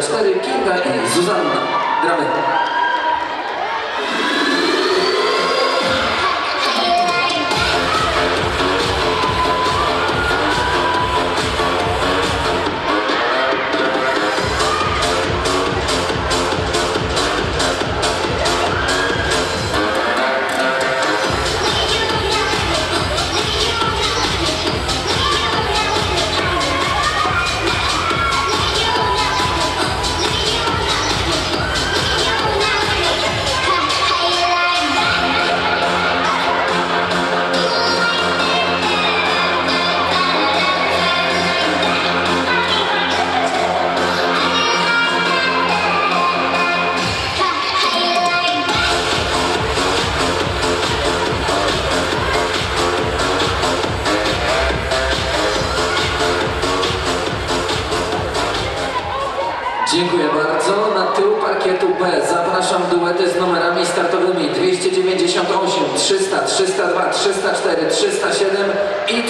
24 Kinga i Zuzanna. Gramy. Dziękuję bardzo. Na tył parkietu B zapraszam duety z numerami startowymi 298, 300, 302, 304, 307 i